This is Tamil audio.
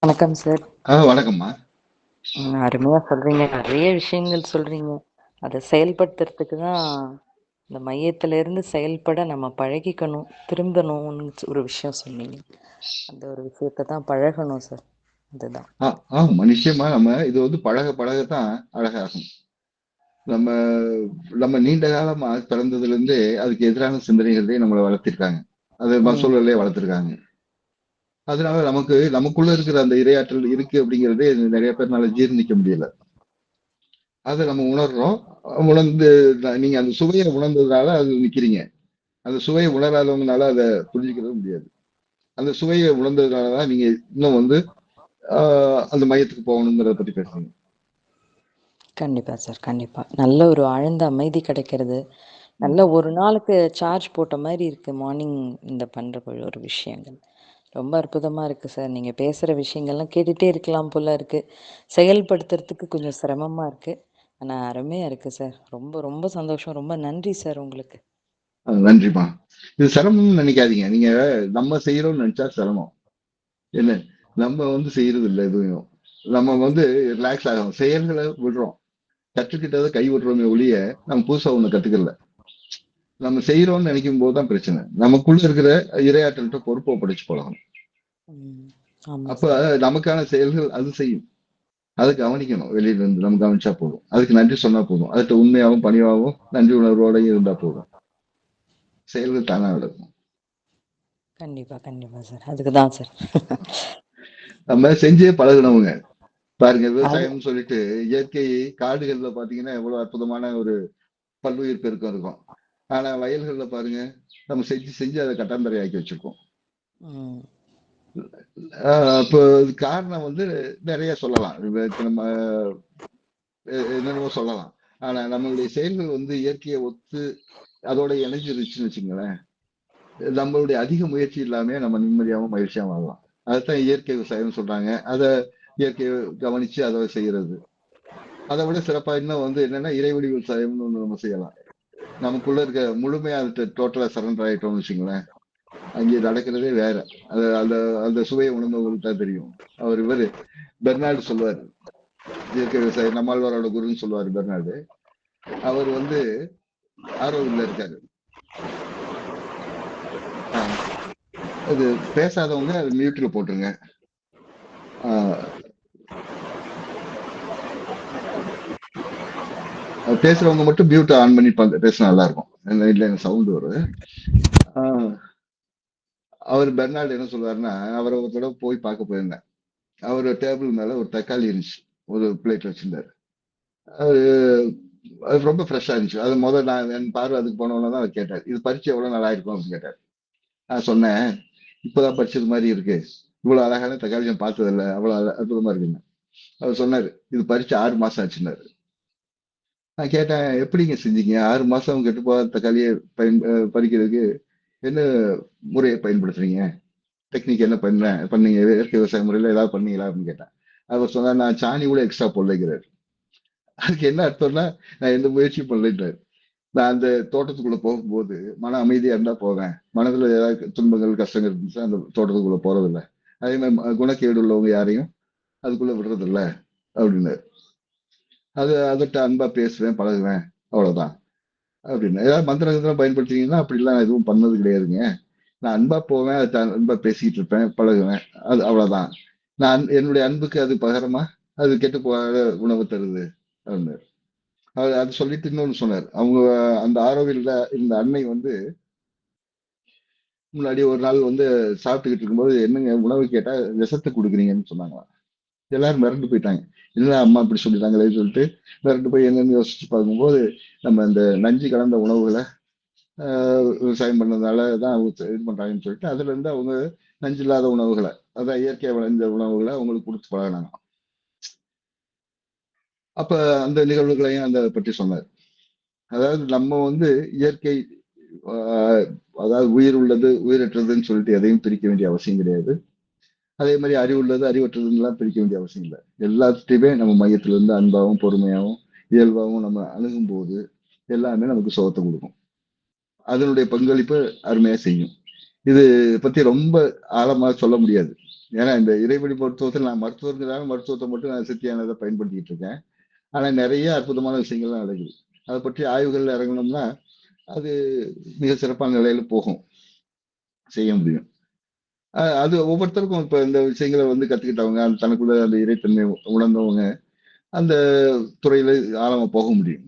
வணக்கம் சார். வணக்கம்மா. அருமையா சொல்றீங்க. நெறைய விஷயங்கள் சொல்றீங்க. அத செயல்படுத்துறதுக்கு தான் இந்த மையத்துல இருந்து செயல்பட நம்ம பழகிக்கணும். திரும்பணும்னு ஒரு விஷயம் சொன்னீங்க. அந்த ஒரு விஷயத்த தான் பழகணும் சார். அதுதான். ஆ. நிச்சயமா நம்ம இது வந்து பழக பழக தான் அழகாகும். நம்ம நம்ம நீண்ட காலமா பிறந்ததிலிருந்தே அதுக்கு எதிரான சிந்தனைகளே நம்மள வளர்த்திருக்காங்க. அது ம். மசூழல்லே வளர்த்திருக்காங்க. அதனால நமக்கு நமக்குள்ள இருக்கிற அந்த இரையாற்றல் இருக்கு அப்படிங்கிறதே நிறைய பேர்னால ஜீர்ணிக்க முடியல. அதை நம்ம உணர்றோம். உணர்ந்து நீங்க அந்த சுவையை உணர்ந்ததுனால அது நிக்கிறீங்க. அந்த சுவையை உணராதவங்கனால அதை புரிஞ்சுக்கவே முடியாது. அந்த சுவையை உணர்ந்ததுனால தான் நீங்க இன்னும் வந்து அந்த மையத்துக்கு போகணுங்கிறத பத்தி பேசுறீங்க. கண்டிப்பா சார். கண்டிப்பா. நல்ல ஒரு ஆழ்ந்த அமைதி கிடைக்கிறது. நல்ல ஒரு நாளுக்கு சார்ஜ் போட்ட மாதிரி இருக்கு மார்னிங் இந்த பண்ற ஒரு விஷயங்கள். ரொம்ப அற்புதமாக இருக்குது சார். நீங்கள் பேசுகிற விஷயங்கள்லாம் கேட்டுகிட்டே இருக்கலாம் போல இருக்குது செயல்படுத்துறதுக்கு கொஞ்சம் சிரமமாக இருக்குது ஆனால் அருமையாக இருக்குது சார். ரொம்ப ரொம்ப சந்தோஷம். ரொம்ப நன்றி சார் உங்களுக்கு. நன்றிமா நன்றிம்மா. இது சிரமம்னு நினைக்காதீங்க நீங்க நம்ம செய்கிறோம்னு நினச்சா சிரமம். என்ன? நம்ம வந்து செய்றது இல்லை எதுவும். நம்ம வந்து ரிலாக்ஸ் ஆகும் செயல்களை விடுறோம். கற்றுக்கிட்டதை கை விடுறோமே ஒழிய, நம்ம புதுசா ஒண்ணு கத்துக்கல. நம்ம செய்கிறோம்னு நினைக்கும் போது தான் பிரச்சனை. நமக்குள்ள இருக்கிற இரையாற்றல்கிட்ட பொறுப்பை படைச்சு போகலாம் அப்ப. நமக்கான செயல்கள் அது செய்யும். அத கவனிக்கணும் வெளியில இருந்து. நம்ம கவனிச்சா போதும். அதுக்கு நன்றி சொன்னா போதும். அதுட்ட உண்மையாவும், பணிவாவும், நன்றி உணர்வோடயும் இருந்தா போதும். செயல்கள் தானா நடக்கும். கண்டிப்பா, கண்டிப்பா சார். அதுக்கு தான் சார். நம்ம செஞ்சே பழகுனவங்க. பாருங்க விவசாயம்னு சொல்லிட்டு இயற்கை காடுகள்ல பார்த்தீங்கன்னா, எவ்வளோ அற்புதமான ஒரு பல்லுயிர் பெருக்கம் இருக்கும். ஆனா வயல்கள்ல பாருங்க, நம்ம செஞ்சு செஞ்சு அத கட்டாந்தரையாக்கி வச்சிருக்கோம். இப்போ காரணம் வந்து நிறைய சொல்லலாம். நம்ம எ என்னென்னமோ சொல்லலாம். ஆனா நம்மளுடைய செயல்கள் வந்து இயற்கையை ஒத்து அதோட இணைஞ்சிருச்சுன்னு வச்சுங்களேன் நம்மளுடைய அதிக முயற்சி இல்லாம நம்ம நிம்மதியாவும், மகிழ்ச்சியாக வாழலாம். அதுதான் இயற்கை விவசாயம்னு சொல்றாங்க. அதை இயற்கையை கவனிச்சு அதை செய்யறது. அத விட சிறப்பா இன்னும் வந்து என்னன்னா, இறைவழி விவசாயம்னு ஒன்று நம்ம செய்யலாம். நமக்குள்ள இருக்க முழுமையா அது டோட்டலா சரண்டர் ஆயிட்டோம்னு வச்சுங்களேன் அங்கே நடக்கிறதே வேற. அது அந்த அந்த சுவையை உணர்ந்தவங்களுக்கு தான் தெரியும். அவர் இவரு பெர்னாடு சொல்லுவாரு. இயற்கை விவசாயி நம்மாழ்வாரோட குருன்னு சொல்லுவாரு பெர்னாடு அவர் வந்து ஆரோவில்ல இருக்காரு. ஆ. அது பேசாதவங்க அது மியூட்ல போட்டுருங்க. பேசுறவங்க மட்டும் மியூட் ஆன் பண்ணி பேச பேசினா நல்லாருக்கும். இல்லை எனக்கு சவுண்ட் வருது. அவர் பெர்னால்டு என்ன சொல்லுவாருன்னா, அவரை ஒரு தடவை போய் பார்க்க போயிருந்தேன். அவர் டேபிள் மேல ஒரு தக்காளி இருந்துச்சு. ஒரு பிளேட் வச்சிருந்தாரு. அது அது ரொம்ப ஃப்ரெஷ்ஷாக இருந்துச்சு. அது முதல் நான் என் பார்வை அதுக்கு போனவொன்னே தான் அவர் கேட்டார் "இது பறிச்சு எவ்வளோ நல்லா இருக்கும் அப்படின்னு கேட்டார் நான் சொன்னேன், "இப்பதான் பறிச்சது மாதிரி இருக்கு. இவ்வளோ அழகான தக்காளி நான் பார்த்ததில்ல. அவ்வளோ அழ அற்புதமா இருக்குன்னு." அவர் சொன்னார் "இது பறிச்சு 6 மாசம் ஆச்சுன்னாரு." நான் கேட்டேன், "எப்படிங்க செஞ்சீங்க? ஆறு மாசம் கெட்டு போகாத தக்காளியை பயன் பறிக்கிறதுக்கு என்ன முறையை பயன்படுத்துறீங்க? டெக்னிக் என்ன பண்ண பண்ணீங்க? இயற்கை விவசாய முறையில் ஏதாவது பண்ணீங்களா?" அப்படின்னு கேட்டேன். அவர் சொன்னார் "நான் சாணி கூட எக்ஸ்ட்ரா பொல்லைக்கிறார் அதுக்கு என்ன அர்த்தம்னா, நான் எந்த முயற்சியும் பண்ணலைன்றார் நான் அந்த தோட்டத்துக்குள்ள போகும்போது, மன அமைதியா இருந்தா போவேன். மனதுல ஏதாவது துன்பங்கள், கஷ்டங்கள் இருந்துச்சுன்னா அந்த தோட்டத்துக்குள்ள போறதில்ல. அதே மாதிரி குணக்கேடு உள்ளவங்க யாரையும் அதுக்குள்ள விடுறதில்ல அப்படின்னு அது அதட்ட அன்பா பேசுவேன், பழகுவேன். அவ்வளோதான். அப்படின்னு ஏதாவது மந்திரம் கிந்திரம் அப்படிலாம் எதுவும் பண்ணது கிடையாதுங்க. நான் அன்பா போவேன். அது அன்பா பேசிக்கிட்டு இருப்பேன், பழகுவேன். அது அவ்வளோதான். நான் என்னுடைய அன்புக்கு அது பகரமா, அது கெட்டு போகாத உணவு தருது அப்படின்னு அது அது சொல்லிட்டு இன்னொன்னு சொன்னார் அவங்க அந்த ஆரோவில்ல இருந்த அன்னை வந்து முன்னாடி ஒரு நாள் வந்து சாப்பிட்டுக்கிட்டு இருக்கும்போது, "என்னங்க உணவு கேட்டா விஷத்த கொடுக்குறீங்கன்னு சொன்னாங்களாம். எல்லாரும் மிரண்டு போயிட்டாங்க. இல்லை அம்மா இப்படி சொல்லிட்டாங்களே சொல்லிட்டு மிரண்டு போய் என்னன்னு யோசிச்சு பார்க்கும்போது, நம்ம இந்த நஞ்சு கலந்த உணவுகளை விவசாயம் பண்ணதுனால தான் இது பண்றாங்கன்னு சொல்லிட்டு, அதுலேருந்து அவங்க நஞ்சு இல்லாத உணவுகளை அதான் இயற்கையாக விளைஞ்ச உணவுகளை அவங்களுக்கு கொடுத்து பழகினாங்க அப்ப அந்த நிகழ்வுகளையும் அந்த பத்தி சொன்னார் அதாவது நம்ம வந்து இயற்கை அதாவது உயிர் உள்ளது, உயிரற்றதுன்னு சொல்லிட்டு எதையும் பிரிக்க வேண்டிய அவசியம் கிடையாது. அதே மாரி அறிவுள்ளது, அறிவற்றதுன்னுலாம் பிரிக்க வேண்டிய அவசியம் இல்லை. எல்லாத்தையுமே நம்ம மையத்துல இருந்து அன்பாகவும் பொறுமையாகவும் இயல்பாகவும் நம்ம அணுகும்போது, எல்லாமே நமக்கு சோகத்தை கொடுக்கும். அதனுடைய பங்களிப்பு அருமையா செய்யும். இது பத்தி ரொம்ப ஆழமா சொல்ல முடியாது. ஏன்னா இந்த இறைவழி மருத்துவத்தில் நான் மருத்துவர்களான மருத்துவத்தை மட்டும் நான் சித்தியானதை பயன்படுத்திக்கிட்டு இருக்கேன். ஆனா நிறைய அற்புதமான விஷயங்கள்லாம் நடக்குது. அதை பற்றி ஆய்வுகள் இறங்கணும்னா அது மிக சிறப்பான நிலையில போகும். செய்ய முடியும். அது ஒவ்வொருத்தருக்கும் இப்ப இந்த விஷயங்களை வந்து கத்துக்கிட்டவங்க அந்த தனக்குள்ள அந்த இறைத்தன்மை உணர்ந்தவங்க அந்த துறையில ஆழமா போக முடியும்.